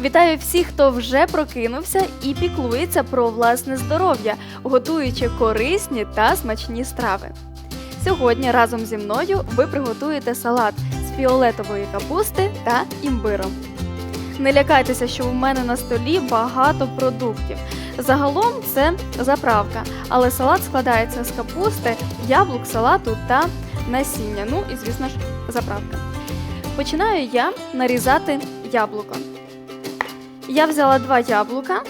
Вітаю всіх, хто вже прокинувся і піклується про власне здоров'я, готуючи корисні та смачні страви. Сьогодні разом зі мною ви приготуєте салат з фіолетової капусти та імбиром. Не лякайтеся, що у мене на столі багато продуктів. Загалом це заправка, але салат складається з капусти, яблук, салату та насіння. Ну і, звісно ж, заправка. Починаю я нарізати яблуко. Я взяла два яблука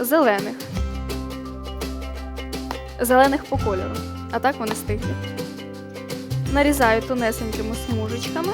зелених. Зелених по кольору, а так вони стиглі. Нарізаю тонесенькими смужечками.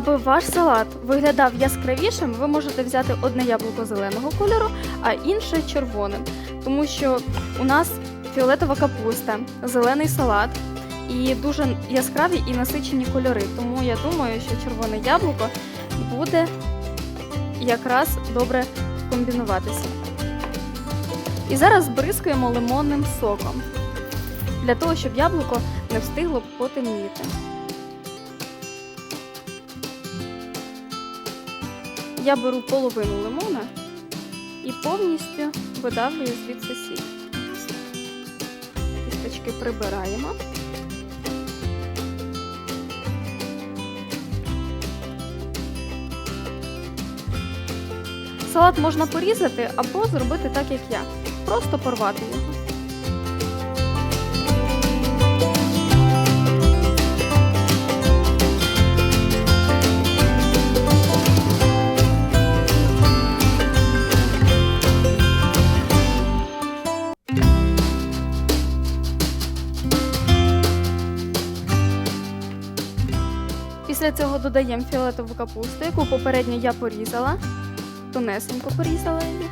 Аби ваш салат виглядав яскравішим, ви можете взяти одне яблуко зеленого кольору, а інше червоним. Тому що у нас фіолетова капуста, зелений салат і дуже яскраві і насичені кольори. Тому я думаю, що червоне яблуко буде якраз добре комбінуватися. І зараз бризкаємо лимонним соком для того, щоб яблуко не встигло потемніти. Я беру половину лимона і повністю видавлюю звідси сік. Кісточки прибираємо. Салат можна порізати або зробити так, як я. Просто порвати його. Після цього додаємо фіолетову капусту, яку попередньо я порізала. Тонесенько порізала її.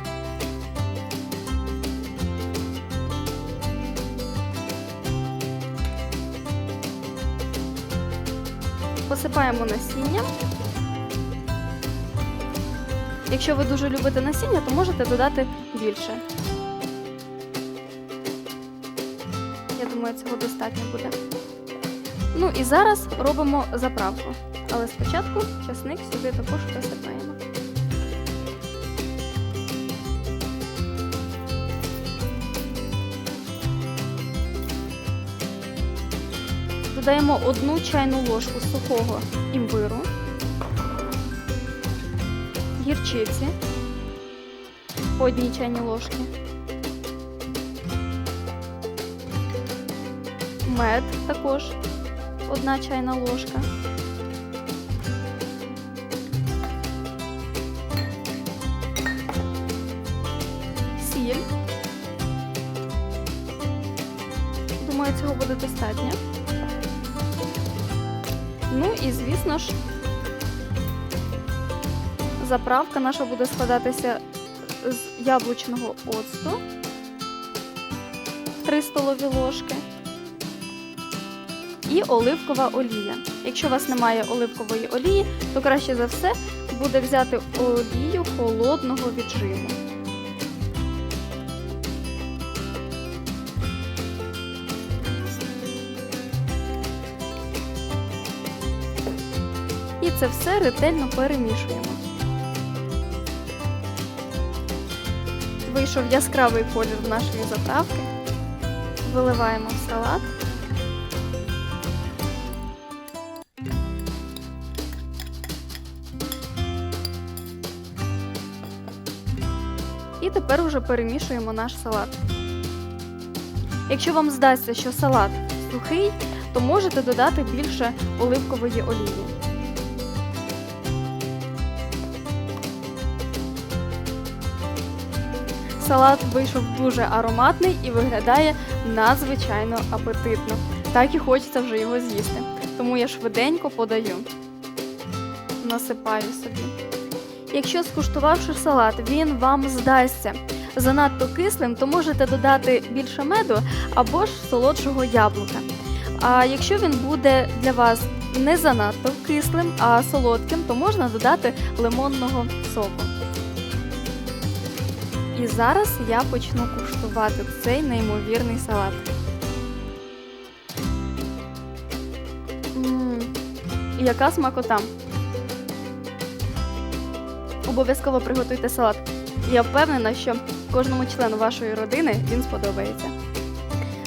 Посипаємо насінням. Якщо ви дуже любите насіння, то можете додати більше. Я думаю, цього достатньо буде. Ну і зараз робимо заправку. Але спочатку часник сюди також присипаємо. Додаємо одну чайну ложку сухого імбиру, гірчиці по одній чайній ложці, мед також одна чайна ложка. Сіль. Думаю, цього буде достатньо. Ну і, звісно ж, заправка наша буде складатися з яблучного оцту 3 столові ложки і оливкова олія. Якщо у вас немає оливкової олії, то краще за все буде взяти олію холодного віджиму. І це все ретельно перемішуємо. Вийшов яскравий колір нашої заправки. Виливаємо в салат. І тепер уже перемішуємо наш салат. Якщо вам здасться, що салат сухий, то можете додати більше оливкової олії. Салат вийшов дуже ароматний і виглядає надзвичайно апетитно. Так і хочеться вже його з'їсти. Тому я швиденько подаю. Насипаю собі. Якщо скуштувавши салат, він вам здасться занадто кислим, то можете додати більше меду або ж солодшого яблука. А якщо він буде для вас не занадто кислим, а солодким, то можна додати лимонного соку. І зараз я почну куштувати цей неймовірний салат. М, Яка смакота! Обов'язково приготуйте салат. Я впевнена, що кожному члену вашої родини він сподобається.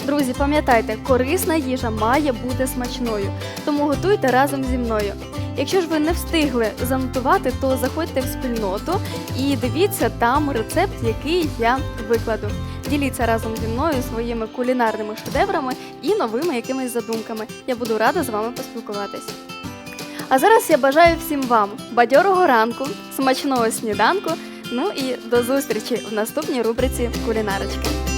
Друзі, пам'ятайте, корисна їжа має бути смачною, тому готуйте разом зі мною. Якщо ж ви не встигли занотувати, то заходьте в спільноту і дивіться там рецепт, який я викладу. Діліться разом зі мною своїми кулінарними шедеврами і новими якимись задумками. Я буду рада з вами поспілкуватись. А зараз я бажаю всім вам бадьорого ранку, смачного сніданку. Ну і до зустрічі в наступній рубриці Кулінарочки.